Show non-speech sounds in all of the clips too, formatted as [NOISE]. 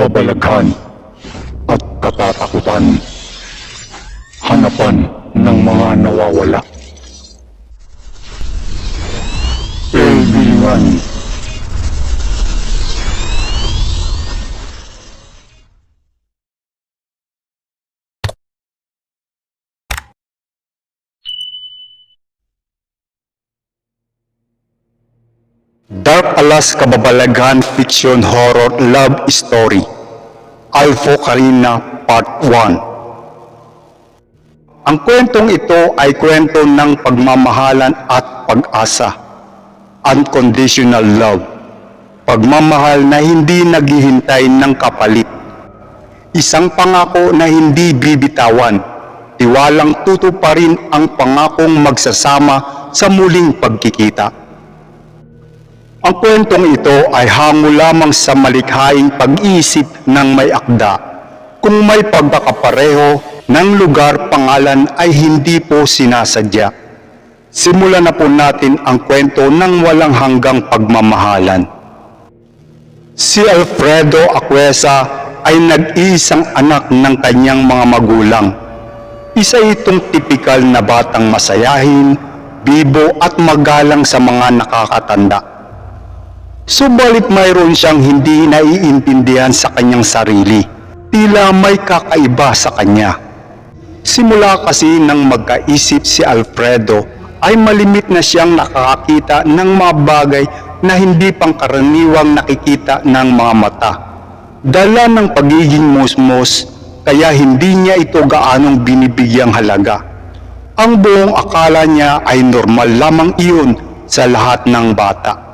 kababalaghan at katatakutan. Hanapan ng mga nawawala. Pelbilingan. Dark Alas Kababalaghan Fiction Horror Love Story Alfo Karina Part 1 Ang kwentong ito ay kwento ng pagmamahalan at pag-asa. Unconditional love. Pagmamahal na hindi naghihintay ng kapalit. Isang pangako na hindi bibitawan. Tiwalang tutuparin ang pangakong magsasama sa muling pagkikita. Ang kwentong ito ay hango lamang sa malikhaing pag-iisip ng may akda. Kung may pagkakapareho ng lugar pangalan ay hindi po sinasadya. Simulan na po natin ang kwento ng walang hanggang pagmamahalan. Si Alfredo Acuesa ay nag-iisang anak ng kanyang mga magulang. Isa itong tipikal na batang masayahin, bibo at magalang sa mga nakakatanda. Subalit mayroon siyang hindi naiintindihan sa kanyang sarili. Tila may kakaiba sa kanya. Simula kasi nang magkaisip si Alfredo ay malimit na siyang nakakakita ng mga bagay na hindi pangkaraniwang nakikita ng mga mata. Dala ng pagiging musmos kaya hindi niya ito gaanong binibigyang halaga. Ang buong akala niya ay normal lamang iyon sa lahat ng bata.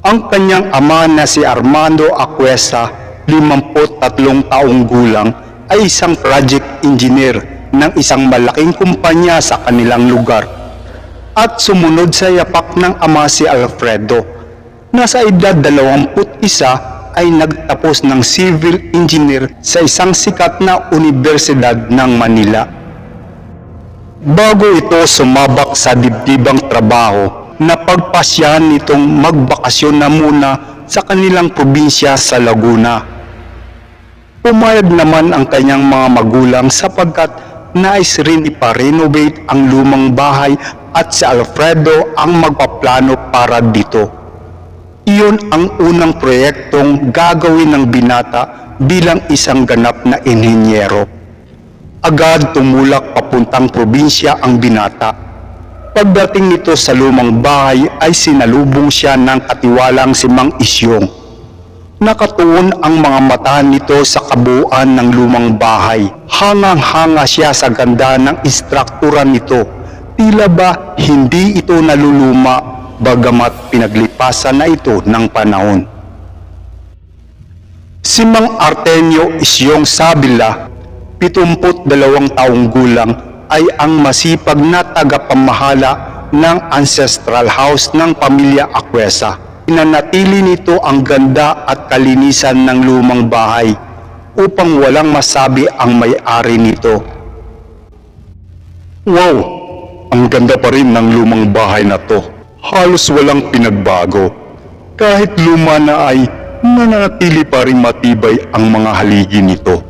Ang kanyang ama na si Armando Acuesa, 53 taong gulang, ay isang project engineer ng isang malaking kumpanya sa kanilang lugar. At sumunod sa yapak ng ama si Alfredo, na sa edad 21 ay nagtapos ng civil engineer sa isang sikat na universidad ng Manila. Bago ito sumabak sa dibdibang trabaho, napagpasyahan nitong magbakasyon na muna sa kanilang probinsya sa Laguna. Pumayag naman ang kanyang mga magulang sapagkat nais rin iparenovate ang lumang bahay at si Alfredo ang magpaplano para dito. Iyon ang unang proyektong gagawin ng binata bilang isang ganap na inhinyero. Agad tumulak papuntang probinsya ang binata. Pagdating nito sa lumang bahay ay sinalubong siya ng katiwalang si Mang Isyong. Nakatuon ang mga mata nito sa kabuuan ng lumang bahay. Hangang-hanga siya sa ganda ng istruktura nito. Tila ba hindi ito naluluma bagamat pinaglipasan na ito ng panahon. Si Mang Artenio Isyong Sabila, 72 taong gulang, ay ang masipag na tagapamahala ng ancestral house ng pamilya Akwesa. Pinanatili nito ang ganda at kalinisan ng lumang bahay upang walang masabi ang may-ari nito. Wow! Ang ganda pa rin ng lumang bahay na to. Halos walang pinagbago. Kahit luma na ay nananatili pa rin matibay ang mga haligi nito.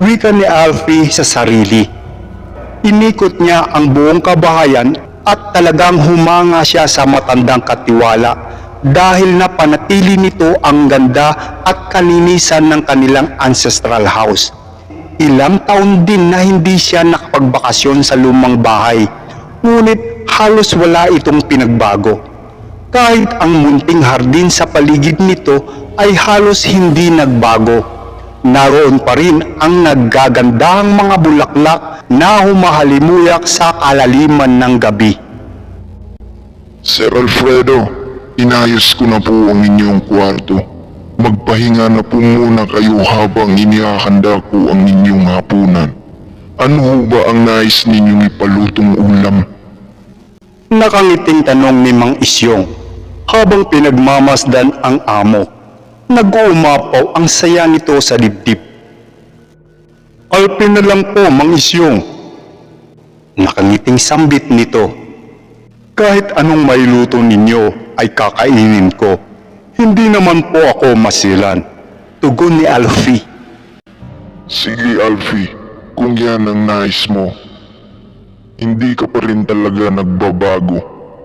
Wika ni Alfie sa sarili. Inikot niya ang buong kabahayan at talagang humanga siya sa matandang katiwala dahil napanatili nito ang ganda at kalinisan ng kanilang ancestral house. Ilang taon din na hindi siya nakapagbakasyon sa lumang bahay, ngunit halos wala itong pinagbago. Kahit ang munting hardin sa paligid nito ay halos hindi nagbago. Naroon pa rin ang naggagandahang mga bulaklak na humahalimuyak sa kalaliman ng gabi. Sir Alfredo, inayos ko na po ang inyong kwarto. Magpahinga na po muna kayo habang inihahanda ko ang inyong hapunan. Ano ba ang nais ninyong ipalutong ulam? Nakangiting tanong ni Mang Isyong habang pinagmamasdan ang amo. Nag-uumapaw ang saya nito sa dibdib. Alpin na lang po, Mang Isyong. Nakangiting sambit nito. Kahit anong mailuto ninyo ay kakainin ko. Hindi naman po ako masilan. Tugon ni Alfie. Sige Alfie, kung yan ang nais mo, hindi ka pa rin talaga nagbabago.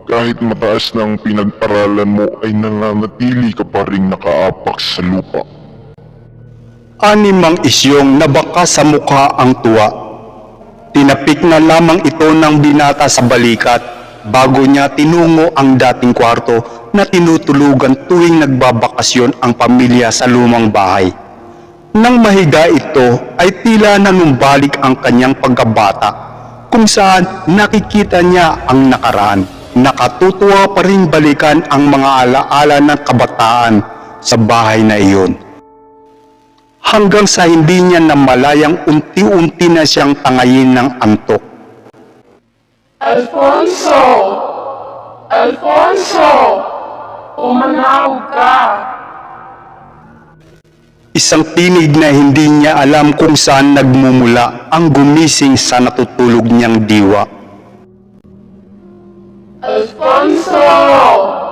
Kahit mataas na ang pinag-aralan mo ay nananatili ka pa rin nakaapak sa lupa. Animang isyong nabaka sa mukha ang tuwa. Tinapik na lamang ito ng binata sa balikat bago niya tinungo ang dating kwarto na tinutulugan tuwing nagbabakasyon ang pamilya sa lumang bahay. Nang mahiga ito ay tila nanumbalik ang kanyang pagkabata kung saan nakikita niya ang nakaraan. Nakatutuwa pa rin balikan ang mga alaala ng kabataan sa bahay na iyon hanggang sa hindi niya namalayang unti-unti na siyang tangayin ng antok. Alfonso! Alfonso! Umanaw ka! Isang tinig na hindi niya alam kung saan nagmumula ang gumising sa natutulog niyang diwa. Alfonso!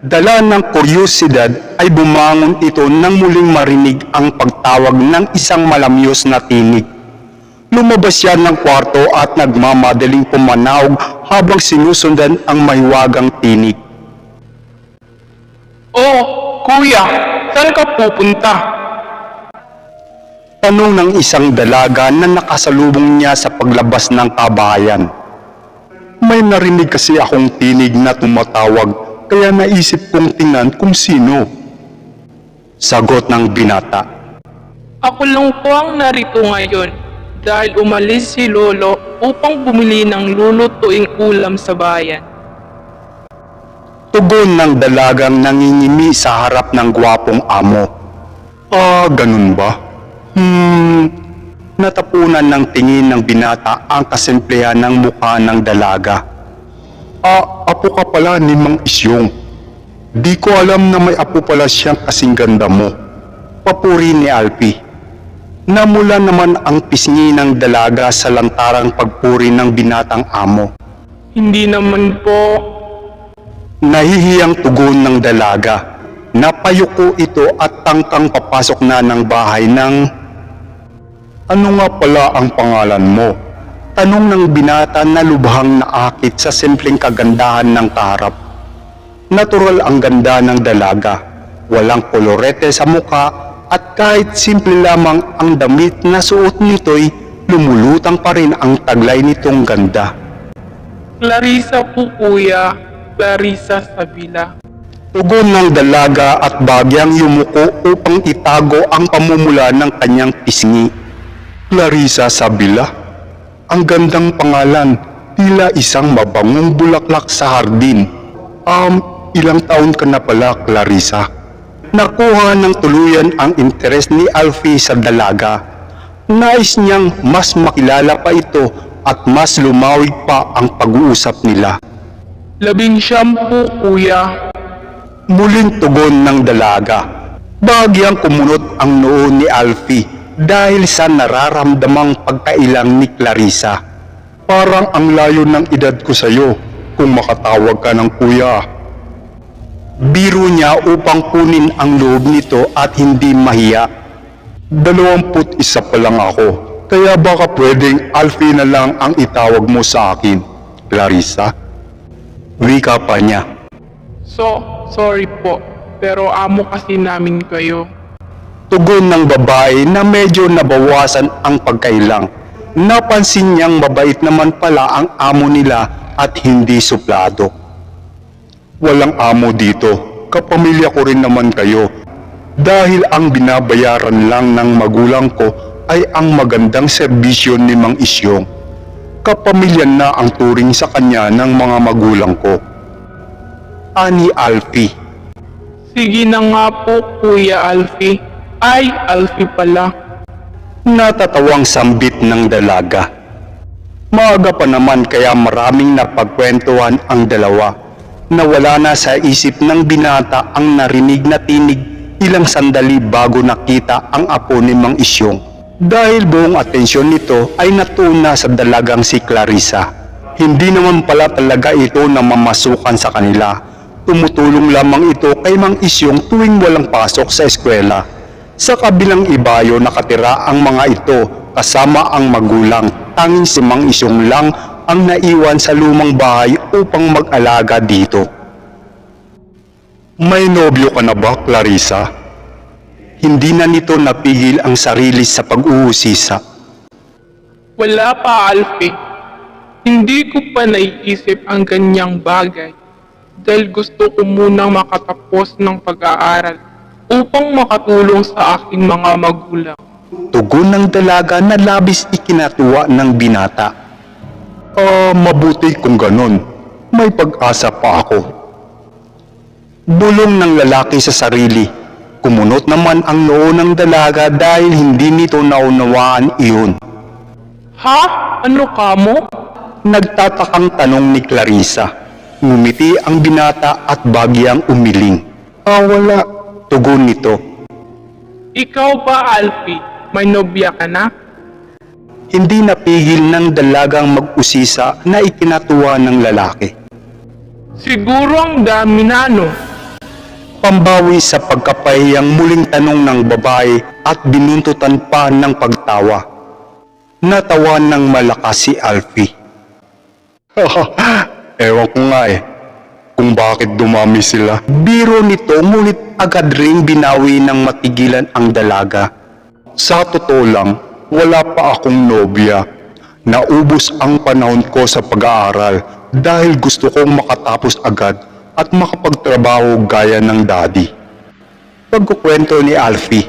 Dala ng kuryosidad ay bumangon ito nang muling marinig ang pagtawag ng isang malamyos na tinig. Lumabas siya ng kwarto at nagmamadaling pumanawag habang sinusundan ang mahiwagang tinig. Oh, kuya! Saan ka pupunta? Tanong ng isang dalaga na nakasalubong niya sa paglabas ng kabahayan. May narinig kasi akong tinig na tumatawag kaya naisip kong tingnan kung sino. Sagot ng binata. Ako lang po ang narito ngayon dahil umalis si Lolo upang bumili ng lulutuing ulam sa bayan. Tugon ng dalagang nangingimi sa harap ng gwapong amo. Ah, ganun ba? Hmm, natapunan ng tingin ng binata ang kasemplehan ng mukha ng dalaga. Ah, apo ka pala ni Mang Isyong. Di ko alam na may apo pala siyang kasing ganda mo. Papuri ni Alpi. Namula naman ang pisngi ng dalaga sa lantarang pagpuri ng binatang amo. Hindi naman po. Nahihiyang tugon ng dalaga. Napayuko ito at tangkang papasok na ng bahay ng... Ano nga pala ang pangalan mo? Tanong ng binata na lubhang naakit sa simpleng kagandahan ng kaharap. Natural ang ganda ng dalaga. Walang kolorete sa muka at kahit simple lamang ang damit na suot nito'y lumulutang pa rin ang taglay nitong ganda. Clarissa po kuya. Clarissa Sabila. Tugon ng dalaga at bagyang yumuko upang itago ang pamumula ng kanyang pisngi. Clarissa Sabila. Ang gandang pangalan, tila isang mabangong bulaklak sa hardin. Um, ilang taon ka na pala, Clarissa? Nakuha ng tuluyan ang interes ni Alfie sa dalaga. Nais niyang mas makilala pa ito at mas lumawig pa ang pag-uusap nila. Labing siyam po kuya. Muling tugon ng dalaga. Bagyang kumunot ang noo ni Alfie dahil sa nararamdamang pagkailang ni Clarissa. Parang ang layo ng edad ko sa'yo kung makatawag ka ng kuya. Biro niya upang kunin ang loob nito at hindi mahiya. Dalawamput isa pa lang ako, kaya baka pwedeng Alfie na lang ang itawag mo sa akin, Clarissa. Wika pa niya. So, sorry po. Pero amo kasi namin kayo. Tugon ng babae na medyo nabawasan ang pagkailang. Napansin niyang mabait naman pala ang amo nila at hindi suplado. Walang amo dito, kapamilya ko rin naman kayo. Dahil ang binabayaran lang ng magulang ko ay ang magandang serbisyo ni Mang Isyong. Kapamilya na ang turing sa kanya ng mga magulang ko. Ani Alfie. Sige na nga po kuya Alfie. Ay, Alfie pala. Natatawang sambit ng dalaga. Maaga pa naman kaya maraming napagkwentuhan ang dalawa. Nawala na sa isip ng binata ang narinig na tinig ilang sandali bago nakita ang apo ni Mang Isyong. Dahil buong atensyon nito ay natuna sa dalagang si Clarissa. Hindi naman pala talaga ito na mamasukan sa kanila. tumutulong lamang ito kay Mang Isyong tuwing walang pasok sa eskwela. Sa kabilang ibayo nakatira ang mga ito kasama ang magulang. Tanging si Mang Isyong lang ang naiwan sa lumang bahay upang mag-alaga dito. May nobyo ka na ba, Clarissa? Hindi na nito napigil ang sarili sa pag-uusisa. Wala pa, Alfie. Hindi ko pa naiisip ang ganyang bagay dahil gusto ko munang makatapos ng pag-aaral upang makatulong sa aking mga magulang. Tugon ng dalaga na labis ikinatuwa ng binata. Ah, mabuti kung ganon. May pag-asa pa ako. Bulong ng lalaki sa sarili. Kumunot naman ang noo ng dalaga dahil hindi nito naunawaan iyon. Ha? Ano ka mo? Nagtatakang tanong ni Clarissa. Ngumiti ang binata at bagyang umiling. Ah, wala. Tugon nito. Ikaw ba, Alfie? May nobya ka na? Hindi napigil ng dalagang mag-usisa na ikinatuwa ng lalaki. Siguro ang dami na, no? Pambawi sa pagkapahiyang muling tanong ng babae at binuntutan pa ng pagtawa. Natawa ng malakas si Alfie. [LAUGHS] Ewan ko nga eh, kung bakit dumami sila. Biro nito ngunit agad ring binawi ng matigilan ang dalaga. Sa totoo lang, wala pa akong nobya. Naubos ang panahon ko sa pag-aaral dahil gusto kong makatapos agad at makapagtrabaho gaya ng daddy. Pagkukwento ni Alfie,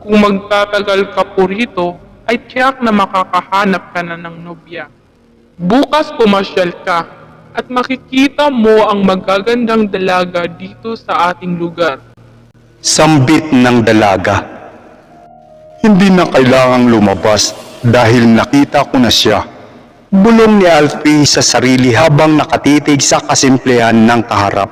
Kung magtatagal ka po rito, ay tiyak na makakahanap ka na ng nobya. Bukas pumasyal ka at makikita mo ang magagandang dalaga dito sa ating lugar. sambit ng dalaga. Hindi na kailangang lumabas dahil nakita ko na siya. Bulong ni Alfie sa sarili habang nakatitig sa kasimplehan ng kaharap.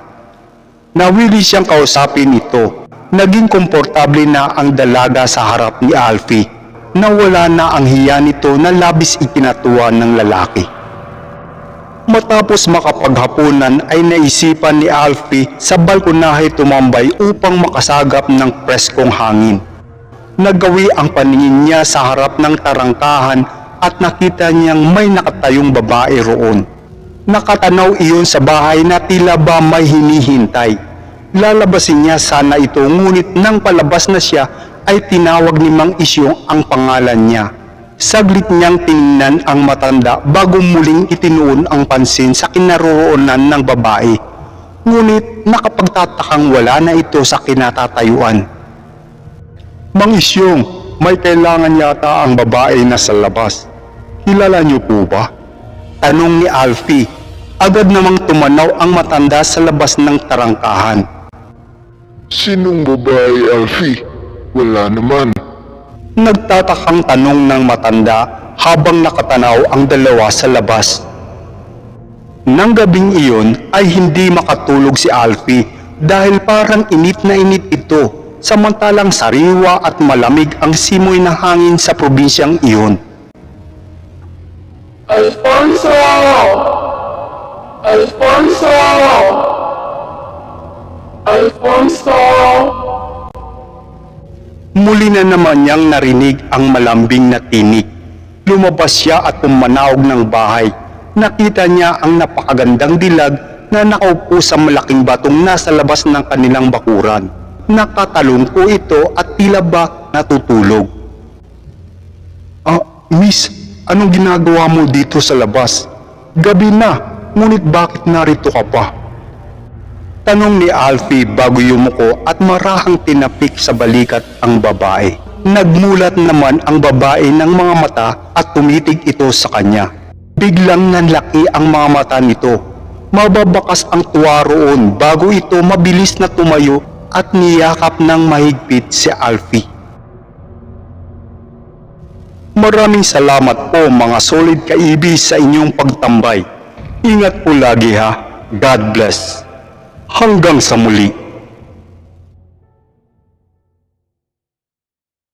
Nawili siyang kausapin ito. Naging komportable na ang dalaga sa harap ni Alfie. Nawala na ang hiya nito na labis ikinatuwa ng lalaki. Matapos makapaghapunan ay naisipan ni Alfie sa balkonahe tumambay upang makasagap ng preskong hangin. Nagawi ang paningin niya sa harap ng tarangkahan at nakita niyang may nakatayong babae roon. Nakatanaw iyon sa bahay na tila ba may hinihintay. Lalabasin niya sana ito ngunit nang palabas na siya ay tinawag ni Mang Isyong ang pangalan niya. Saglit niyang tiningnan ang matanda bago muling itinuon ang pansin sa kinaroroonan ng babae. Ngunit nakapagtatakang wala na ito sa kinatatayuan. Mang Isyong, may kailangan yata ang babae na sa labas. Kilala niyo po ba? Tanong ni Alfie. Agad namang tumanaw ang matanda sa labas ng tarangkahan. Sinong babae, Alfie? Wala naman. Nagtatakang tanong ng matanda habang nakatanaw ang dalawa sa labas. Nang gabing iyon ay hindi makatulog si Alfie dahil parang init na init ito samantalang sariwa at malamig ang simoy ng hangin sa probinsyang iyon. Alfonso! Alfonso! Alfonso! Muli na naman niyang narinig ang malambing na tinig. Lumabas siya at pumanawag ng bahay. Nakita niya ang napakagandang dilag na nakaupo sa malaking batong nasa labas ng kanilang bakuran. Nakatalong po ito at tila ba natutulog. Ah, miss, anong ginagawa mo dito sa labas? Gabi na, ngunit bakit narito ka pa? Tanong ni Alfie bago yumuko at marahang tinapik sa balikat ang babae. Nagmulat naman ang babae ng mga mata at tumitig ito sa kanya. Biglang nanlaki ang mga mata nito. Mababakas ang tuwa roon bago ito mabilis na tumayo at niyakap ng mahigpit si Alfie. Maraming salamat po mga solid kaibis sa inyong pagtambay. Ingat po lagi ha. God bless. Hanggang sa muli.